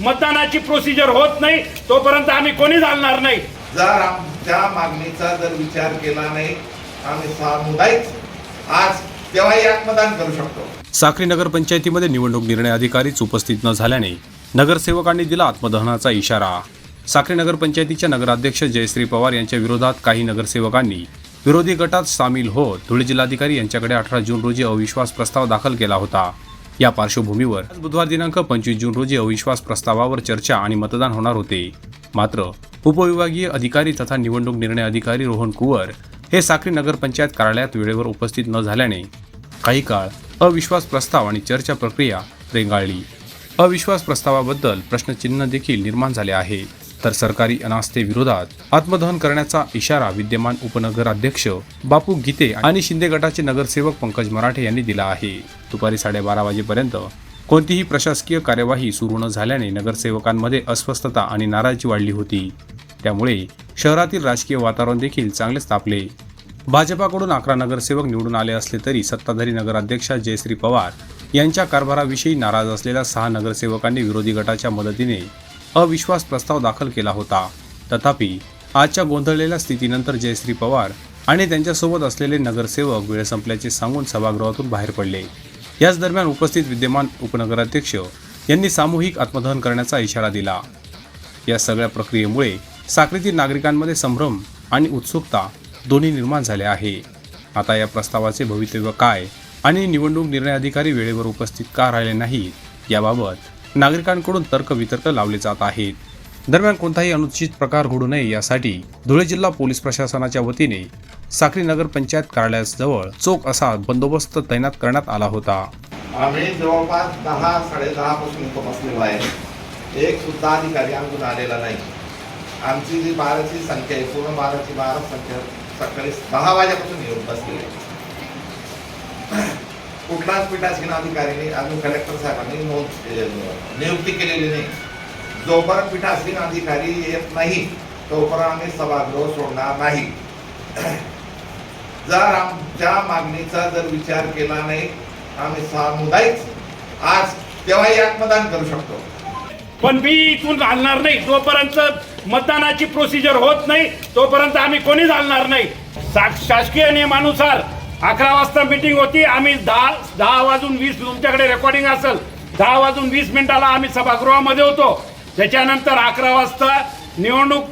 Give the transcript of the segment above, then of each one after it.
मतदानाची प्रोसिजर होत नाही तोपर्यंत आम्ही कोणी चालणार नाही? जर आमच्या मागणीचा जर विचार केला नाही आम्ही सामुदायिक आज तेव्हाही आत्मदान करू शकतो. साक्री नगरपंचायतीमध्ये निवडणूक निर्णय अधिकारीच उपस्थित न झाल्याने नगरसेवकांनी दिला आत्मदहनाचा इशारा. साक्री नगरपंचायतीच्या नगराध्यक्ष जयश्री पवार यांच्या विरोधात काही नगरसेवकांनी विरोधी गटात सामील होत धुळे जिल्हाधिकारी यांच्याकडे अठरा जून रोजी अविश्वास प्रस्ताव दाखल केला होता. या पार्श्वभूमीवर बुधवार दिनांक पंचवीस जून रोजी अविश्वास प्रस्तावावर चर्चा आणि मतदान होणार होते. मात्र उपविभागीय अधिकारी तथा निवडणूक निर्णय अधिकारी रोहन कुवर हे साक्री नगरपंचायत कार्यालयात वेळेवर उपस्थित न झाल्याने काही काळ अविश्वास प्रस्ताव आणि चर्चा प्रक्रिया रेंगाळली. अविश्वास प्रस्तावाबद्दल प्रश्नचिन्ह देखील निर्माण झाले आहे. तर सरकारी अनास्थेविरोधात आत्मदहन करण्याचा इशारा विद्यमान उपनगराध्यक्ष बापू गीते आणि शिंदे गटाचे नगरसेवक पंकज मराठे यांनी दिला आहे. दुपारी साडेबारा वाजेपर्यंत कोणतीही प्रशासकीय कार्यवाही सुरू न झाल्याने नगरसेवकांमध्ये अस्वस्थता आणि नाराजी वाढली होती. त्यामुळे शहरातील राजकीय वातावरण देखील चांगलेच तापले. भाजपाकडून अकरा नगरसेवक निवडून आले असले तरी सत्ताधारी नगराध्यक्ष जयश्री पवार यांच्या कारभाराविषयी नाराज असलेल्या सहा नगरसेवकांनी विरोधी गटाच्या मदतीने अविश्वास प्रस्ताव दाखल केला होता. तथापि आजच्या गोंधळलेल्या स्थितीनंतर जयश्री पवार आणि त्यांच्यासोबत असलेले नगरसेवक वेळ संपल्याचे सांगून सभागृहातून बाहेर पडले. याच दरम्यान उपस्थित विद्यमान उपनगराध्यक्ष यांनी सामूहिक आत्मदहन करण्याचा इशारा दिला. या सगळ्या प्रक्रियेमुळे साक्रीतील नागरिकांमध्ये संभ्रम आणि उत्सुकता दोन्ही निर्माण झाले आहे. आता या प्रस्तावाचे भवितव्य काय आणि निवडणूक निर्णय अधिकारी वेळेवर उपस्थित का राहिले नाहीत याबाबत नागरिकांकडून तर्कवितर्क लावले जात आहेत. दरम्यान कोणताही अनुचित प्रकार घडू नये यासाठी धुळे जिल्हा पोलीस प्रशासनाच्या वतीने साक्री नगर पंचायत कार्यालयाजवळ चोख असा बंदोबस्त तैनात करण्यात आला होता. आम्ही जवळपास दहा साडेदहा पासून इथं बसलेलो आहे. एक सुद्धा अधिकारी आमच्याकडून आलेला नाही. आमची जी बाराची संख्या आहे पूर्ण बाराची बारा संख्या सकाळी दहा वाजेपासून येऊन बसलेली आहे. कुठलाच पीठासीन अधिकाऱ्यांनी अजून कलेक्टर साहेबांनी नोंद नियुक्ती केलेली नाही. जोपर्यंत पीठासीन अधिकारी येत नाही तोपर्यंत आम्ही सभागृह सोडणार नाही. जर आमच्या मागणीचा जर विचार केला नाही आम्ही सामुदायिक आज तेव्हाही आत्मदान करू शकतो. पण मी इथून घालणार नाही. जोपर्यंत मतदानाची प्रोसिजर होत नाही तोपर्यंत आम्ही कोणी चालणार नाही? सा- शासकीय नियमानुसार अकरा वाजता मीटिंग होती. आम्ही दहा दहा वाजून वीस तुमच्याकडे रेकॉर्डिंग असेल. दहा वाजून वीस मिनिटाला आम्ही सभागृहामध्ये होतो. त्याच्यानंतर अकरा वाजता निवडणूक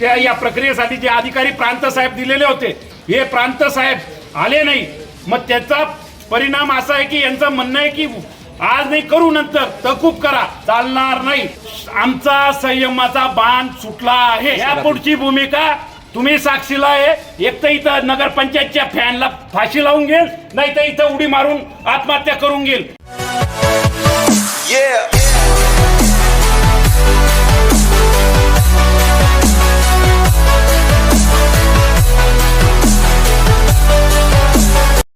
त्या या प्रक्रियेसाठी जे अधिकारी प्रांत साहेब दिलेले होते हे प्रांत साहेब आले नाही. मग त्याचा परिणाम असा आहे की यांचं म्हणणं आहे की आज नाही करू नंतर. तकूब करा. चालणार नाही. आमचा संयमाचा बाण सुटला आहे. या पुढची भूमिका तुम्ही साक्षीला आहे एक तर इथं नगरपंचायतच्या फॅनला फाशी लावून घेईल नाही तर इथं उडी मारून आत्महत्या करून घेईल Yeah.